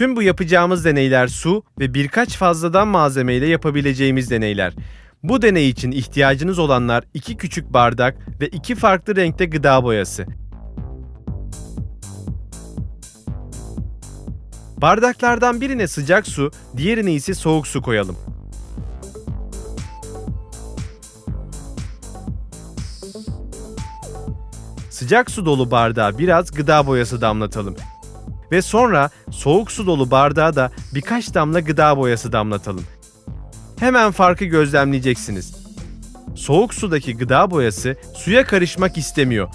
Tüm bu yapacağımız deneyler su ve birkaç fazladan malzemeyle yapabileceğimiz deneyler. Bu deney için ihtiyacınız olanlar iki küçük bardak ve iki farklı renkte gıda boyası. Bardaklardan birine sıcak su, diğerine ise soğuk su koyalım. Sıcak su dolu bardağa biraz gıda boyası damlatalım. Ve sonra soğuk su dolu bardağa da birkaç damla gıda boyası damlatalım. Hemen farkı gözlemleyeceksiniz. Soğuk sudaki gıda boyası suya karışmak istemiyor.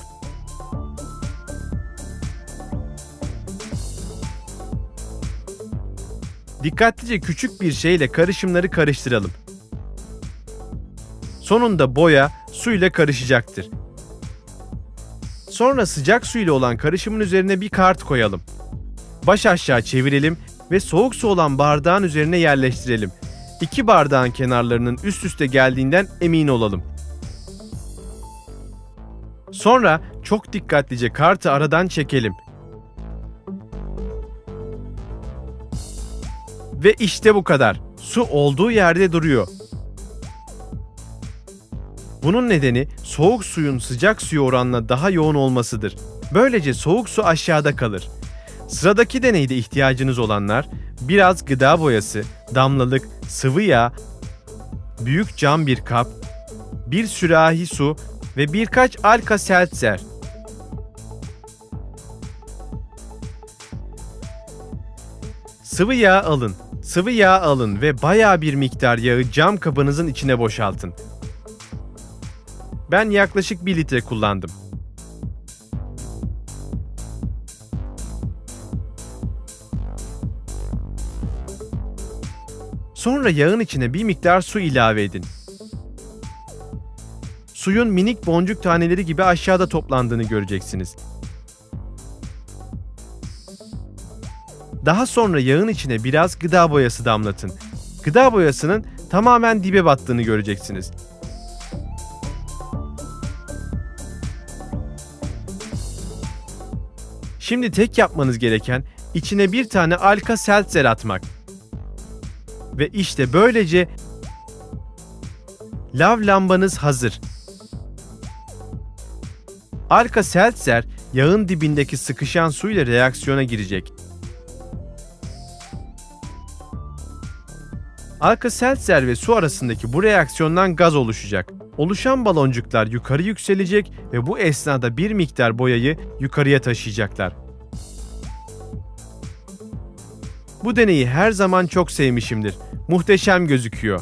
Dikkatlice küçük bir şeyle karışımları karıştıralım. Sonunda boya suyla karışacaktır. Sonra sıcak su ile olan karışımın üzerine bir kart koyalım. Baş aşağı çevirelim ve soğuk su olan bardağın üzerine yerleştirelim. İki bardağın kenarlarının üst üste geldiğinden emin olalım. Sonra çok dikkatlice kartı aradan çekelim. Ve işte bu kadar. Su olduğu yerde duruyor. Bunun nedeni soğuk suyun sıcak suya oranla daha yoğun olmasıdır. Böylece soğuk su aşağıda kalır. Sıradaki deneyde ihtiyacınız olanlar biraz gıda boyası, damlalık, sıvı yağ, büyük cam bir kap, bir sürahi su ve birkaç alka seltzer. Sıvı yağ alın. Sıvı yağ alın ve bayağı bir miktar yağı cam kabınızın içine boşaltın. Ben yaklaşık 1 litre kullandım. Sonra yağın içine bir miktar su ilave edin. Suyun minik boncuk taneleri gibi aşağıda toplandığını göreceksiniz. Daha sonra yağın içine biraz gıda boyası damlatın. Gıda boyasının tamamen dibe battığını göreceksiniz. Şimdi tek yapmanız gereken içine bir tane alka seltzer atmak. Ve işte böylece lav lambanız hazır. Alka seltzer yağın dibindeki sıkışan suyla reaksiyona girecek. Alka seltzer ve su arasındaki bu reaksiyondan gaz oluşacak. Oluşan baloncuklar yukarı yükselecek ve bu esnada bir miktar boyayı yukarıya taşıyacaklar. Bu deneyi her zaman çok sevmişimdir. Muhteşem gözüküyor.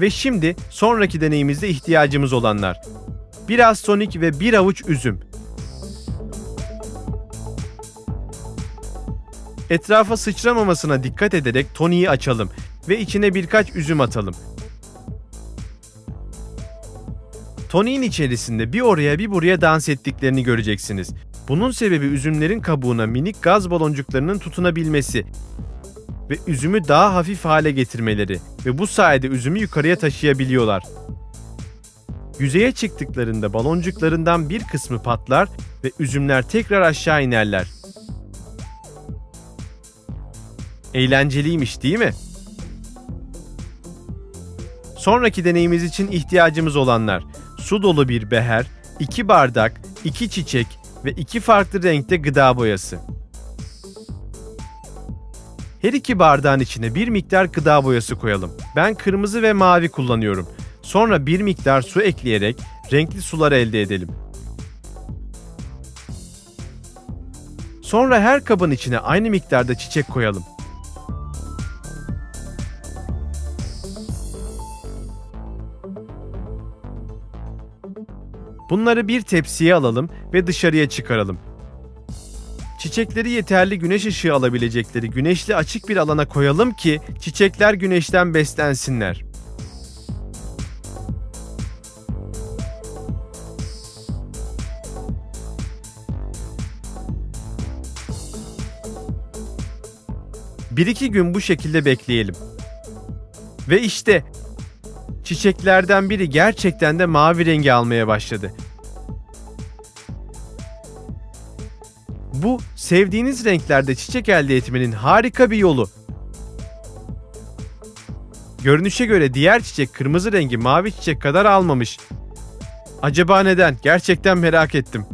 Ve şimdi sonraki deneyimizde ihtiyacımız olanlar. Biraz tonik ve bir avuç üzüm. Etrafa sıçramamasına dikkat ederek toniği açalım ve içine birkaç üzüm atalım. Toniğin içerisinde bir oraya bir buraya dans ettiklerini göreceksiniz. Bunun sebebi üzümlerin kabuğuna minik gaz baloncuklarının tutunabilmesi ve üzümü daha hafif hale getirmeleri ve bu sayede üzümü yukarıya taşıyabiliyorlar. Yüzeye çıktıklarında baloncuklarından bir kısmı patlar ve üzümler tekrar aşağı inerler. Eğlenceliymiş değil mi? Sonraki deneyimiz için ihtiyacımız olanlar su dolu bir beher, 2 bardak, 2 çiçek ve 2 farklı renkte gıda boyası. Her iki bardağın içine bir miktar gıda boyası koyalım. Ben kırmızı ve mavi kullanıyorum. Sonra bir miktar su ekleyerek renkli sular elde edelim. Sonra her kabın içine aynı miktarda çiçek koyalım. Bunları bir tepsiye alalım ve dışarıya çıkaralım. Çiçekleri yeterli güneş ışığı alabilecekleri güneşli açık bir alana koyalım ki çiçekler güneşten beslensinler. Bir iki gün bu şekilde bekleyelim. Ve işte Çiçeklerden biri gerçekten de mavi rengi almaya başladı. Bu sevdiğiniz renklerde çiçek elde etmenin harika bir yolu. Görünüşe göre diğer çiçek kırmızı rengi mavi çiçek kadar almamış. Acaba neden? Gerçekten merak ettim.